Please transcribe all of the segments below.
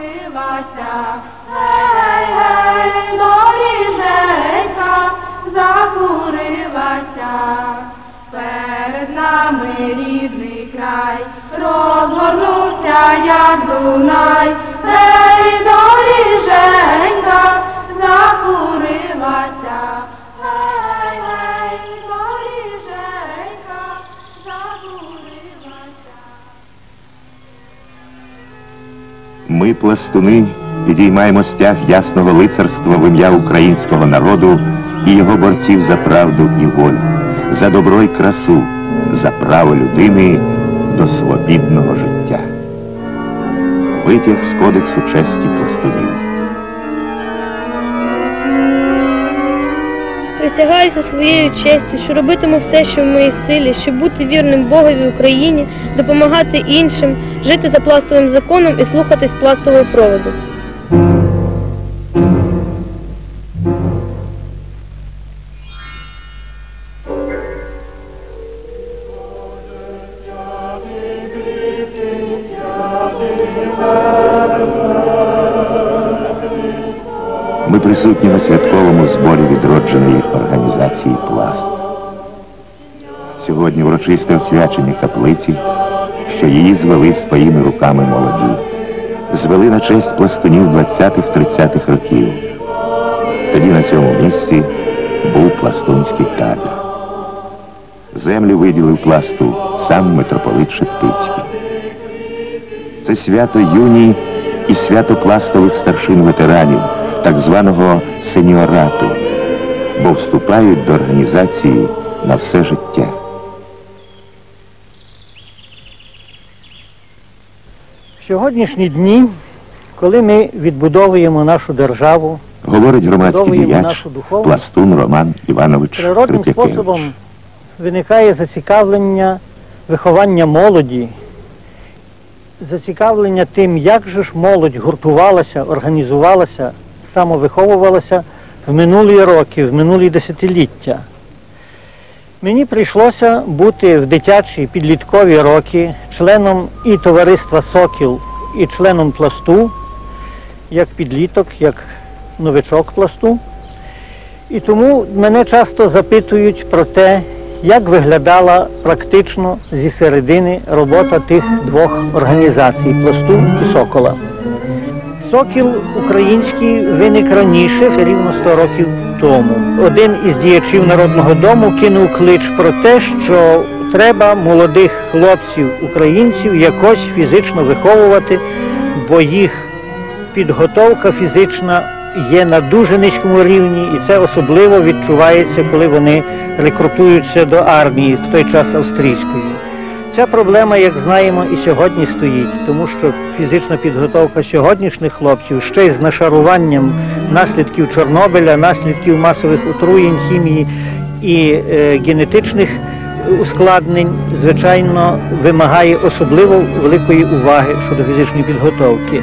Закотилася, гей, гей, доріженька закурилася, перед нами рідний край, розгорнувся, як Дунай, гей, доріженька закурилася. Ми, пластуни, підіймаємо стяг ясного лицарства в ім'я українського народу і його борців за правду і волю, за добро і красу, за право людини до свобідного життя. Витяг з кодексу честі пластунів. Присягаюся своєю честю, що робитиму все, що в моїй силі, щоб бути вірним Богові Україні, допомагати іншим, жити за пластовим законом і слухатись пластового проводу. Ми присутні на святковому зборі відродженої організації Пласт. Сьогодні урочисте освячення каплиці, що її звели своїми руками молоді. Звели на честь пластунів 20-30-х років. Тоді на цьому місці був пластунський табір. Землю виділив пласту сам митрополит Шептицький. Це свято юні і свято пластових старшин ветеранів, так званого сеніорату, бо вступають до організації на все життя. В сьогоднішні дні, коли ми відбудовуємо нашу державу, Говорить громадський діяч, пластун Роман Іванович природним способом виникає зацікавлення виховання молоді, зацікавлення тим, як же ж молодь гуртувалася, організувалася, самовиховувалася в минулі роки, в минулі десятиліття. Мені прийшлося бути в дитячі підліткові роки членом і товариства Сокіл, і членом пласту, як підліток, як новичок пласту. І тому мене часто запитують про те, як виглядала практично зі середини робота тих двох організацій пласту і сокола. Сокіл український виник раніше, рівно 100 років тому. Один із діячів Народного дому кинув клич про те, що треба молодих хлопців українців якось фізично виховувати, бо їх підготовка фізична є на дуже низькому рівні, і це особливо відчувається, коли вони рекрутуються до армії в той час австрійської. Ця проблема, як знаємо, і сьогодні стоїть, тому що фізична підготовка сьогоднішніх хлопців ще й з нашаруванням наслідків Чорнобиля, наслідків масових отруєнь, хімії і е, генетичних ускладнень, звичайно, вимагає особливо великої уваги щодо фізичної підготовки.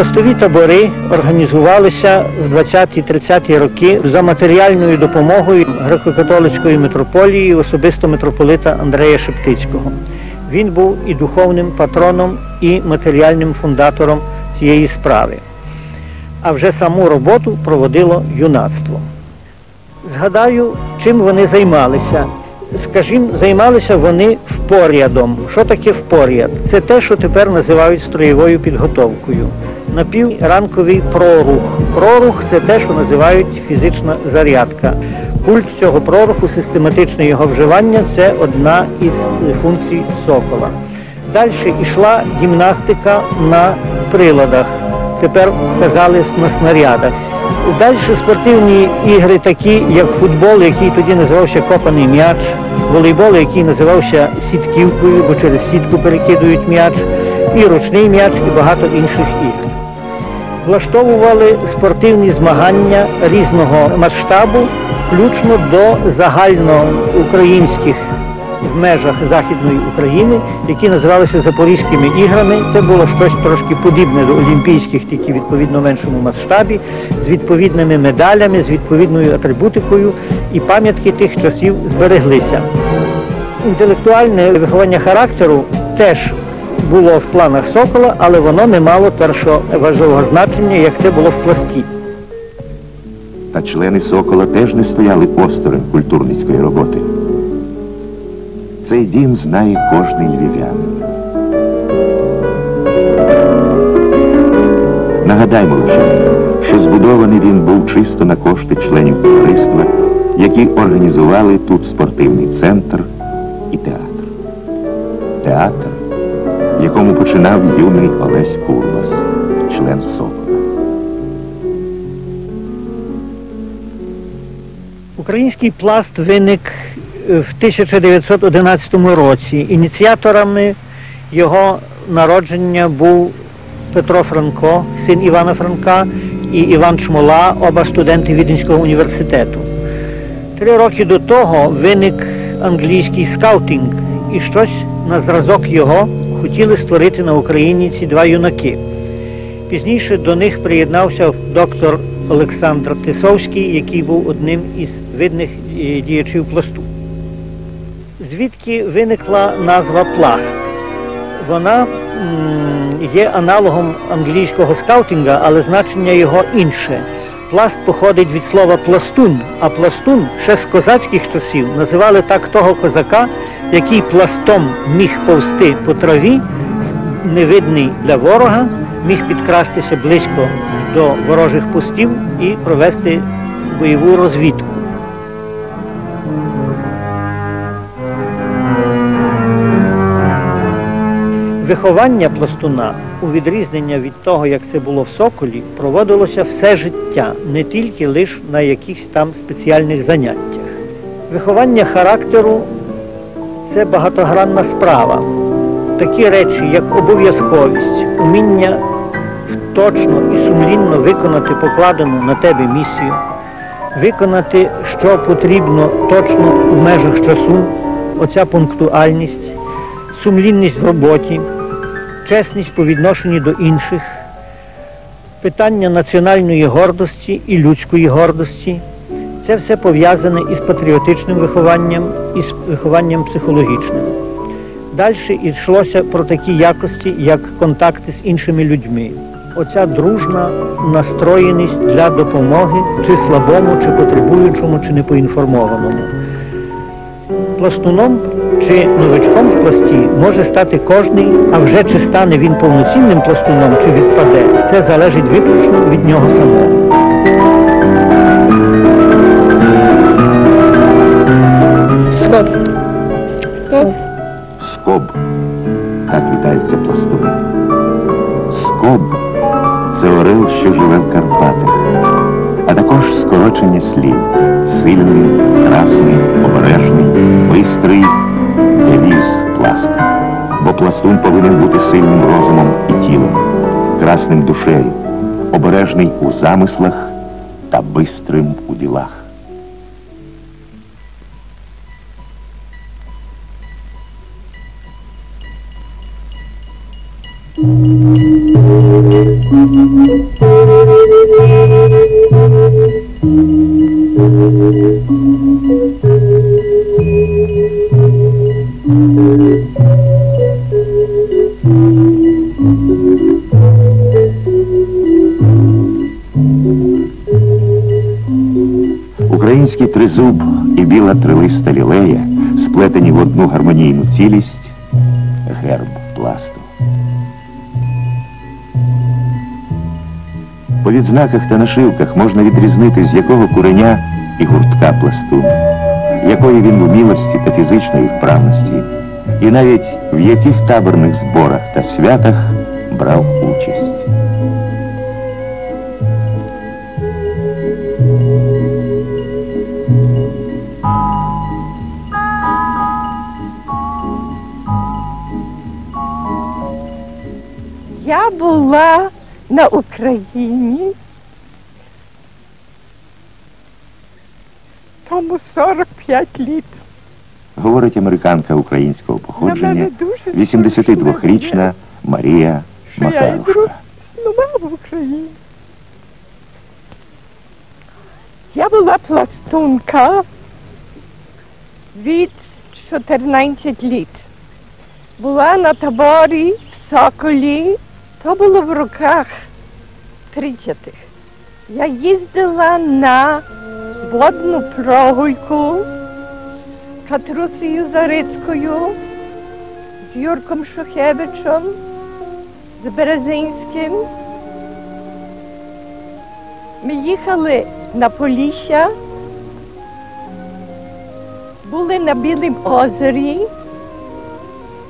Пластові табори організувалися в 20-30-ті роки за матеріальною допомогою греко-католицької митрополії, особисто митрополита Андрея Шептицького. Він був і духовним патроном, і матеріальним фундатором цієї справи. А вже саму роботу проводило юнацтво. Згадаю, чим вони займалися. Скажімо, займалися вони впорядом. Що таке впоряд? Це те, що тепер називають строєвою підготовкою. Напівранковий прорух. Прорух це те, що називають фізична зарядка. Культ цього проруху, систематичне його вживання це одна із функцій сокола. Далі йшла гімнастика на приладах. Тепер казали на снарядах. Далі спортивні ігри такі, як футбол, який тоді називався копаний м'яч, волейбол, який називався сітківкою, бо через сітку перекидують м'яч, і ручний м'яч, і багато інших ігр. Влаштовували спортивні змагання різного масштабу, включно до загальноукраїнських в межах Західної України, які називалися Запорізькими іграми. Це було щось трошки подібне до Олімпійських, тільки відповідно меншому масштабі, з відповідними медалями, з відповідною атрибутикою, і пам'ятки тих часів збереглися. Інтелектуальне виховання характеру теж було в планах Сокола, але воно не мало першого важливого значення, як це було в пласті. Та члени Сокола теж не стояли осторонь культурницької роботи. Цей дім знає кожний львів'янин. Нагадаймо лише, що збудований він був чисто на кошти членів товариства, які організували тут спортивний центр і театр. Театр, якому починав юний Олесь Курбас, член Сокола. Український пласт виник е, в 1911 році. Ініціаторами його народження був Петро Франко, син Івана Франка, і Іван Чмола, оба студенти Віденського університету. Три роки до того виник англійський скаутинг, і щось на зразок його хотіли створити на Україні ці два юнаки. Пізніше до них приєднався доктор Олександр Тисовський, який був одним із видних е, діячів пласту. Звідки виникла назва пласт? Вона є аналогом англійського скаутинга, але значення його інше. Пласт походить від слова пластун, а пластун ще з козацьких часів називали так того козака, який пластом міг повсти по траві, невидний для ворога, міг підкрастися близько до ворожих пустів і провести бойову розвідку. Виховання пластуна у відрізнення від того, як це було в Соколі, проводилося все життя, не тільки лише на якихось там спеціальних заняттях. Виховання характеру це багатогранна справа. Такі речі, як обов'язковість, уміння точно і сумлінно виконати покладену на тебе місію, виконати, що потрібно точно в межах часу, оця пунктуальність, сумлінність в роботі, чесність по відношенню до інших, питання національної гордості і людської гордості. Це все пов'язане із патріотичним вихованням і з вихованням психологічним. Далі йшлося про такі якості, як контакти з іншими людьми. Оця дружна настроєність для допомоги чи слабому, чи потребуючому, чи непоінформованому. Пластуном чи новичком в пласті може стати кожний, а вже чи стане він повноцінним пластуном, чи відпаде, це залежить виключно від нього самого. Скоп. Скоп. Скоб. Так вітаються пластуни. Скоб це орел, що живе в Карпатах, а також скорочення слів. Сильний, красний, обережний, бистрий, девіз пласту. Бо пластун повинен бути сильним розумом і тілом, красним душею, обережний у замислах та бистрим у ділах. Український тризуб і біла трилиста лілея, сплетені в одну гармонійну цілість, герб пласту. По відзнаках та нашивках можна відрізнити, з якого куреня і гуртка пластун, якої він вмілості та фізичної вправності, і навіть в яких таборних зборах та святах брав участь. Я була на Україні тому 45 літ. говорить американка українського походження, 82-річна Марія Макарушка. нова в Україні. Я була пластунка від 14 літ. Була на таборі в Соколі, то було в роках 30-х. Я їздила на водну прогульку з Катрусею Зарицькою, з Юрком Шухевичем, з Березинським. Ми їхали на Полісся, були на Білім озері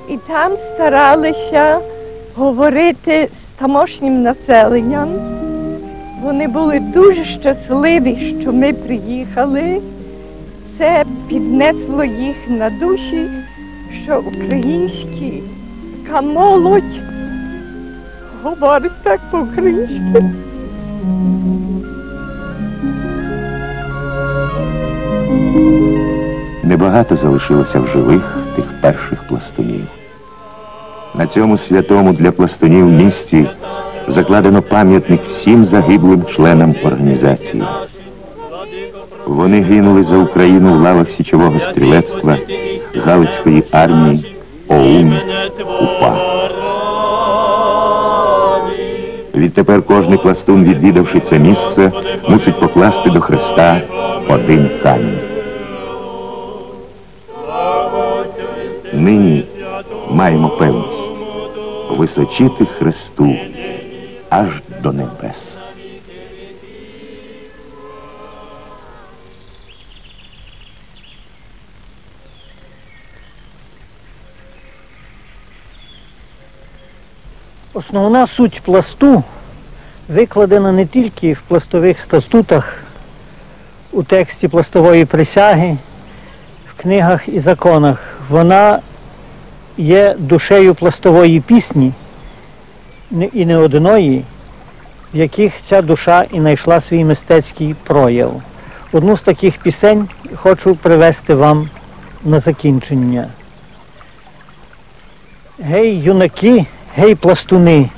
і там старалися говорити з тамошнім населенням. Вони були дуже щасливі, що ми приїхали. Це піднесло їх на душі, що українські молодь говорить так по-українськи. Небагато залишилося в живих тих перших пластунів. На цьому святому для пластунів місці закладено пам'ятник всім загиблим членам організації. Вони гинули за Україну в лавах січового стрілецтва, Галицької армії, ОУН, УПА. Відтепер кожний пластун, відвідавши це місце, мусить покласти до Христа один камінь. Нині маємо певність височити Христу аж до небес. Основна суть пласту викладена не тільки в пластових статутах, у тексті пластової присяги, в книгах і законах. Вона є душею пластової пісні і не одної, в яких ця душа і знайшла свій мистецький прояв. Одну з таких пісень хочу привести вам на закінчення. Гей, юнаки, гей, пластуни,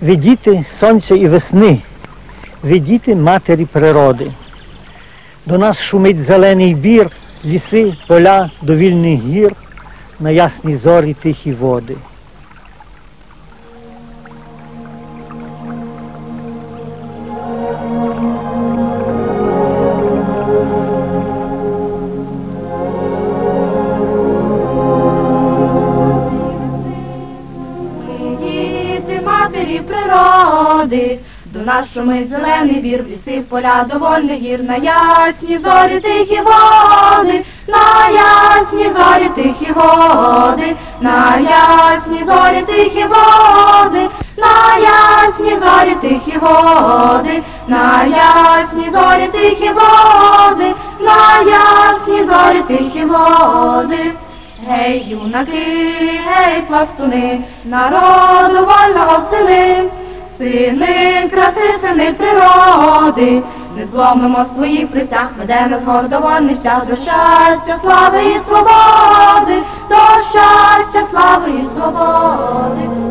ви діти сонця і весни, ви діти матері природи. До нас шумить зелений бір, ліси, поля, довільний гір, на ясні зорі тихі води. Природи, до нас шумить зелений бір, в ліси, в поля довольних гір, на ясні зорі тихі води, на ясні зорі тихі води, на ясні зорі тихі води, на ясні зорі тихі води, на ясні зорі тихі води, на ясні зорі тихі води. Гей, юнаки, гей, пластуни, народу вольного сини, сини краси, сини природи, не зломимо своїх присяг, веде нас гордовольний шлях до щастя, слави і свободи, до щастя, слави і свободи.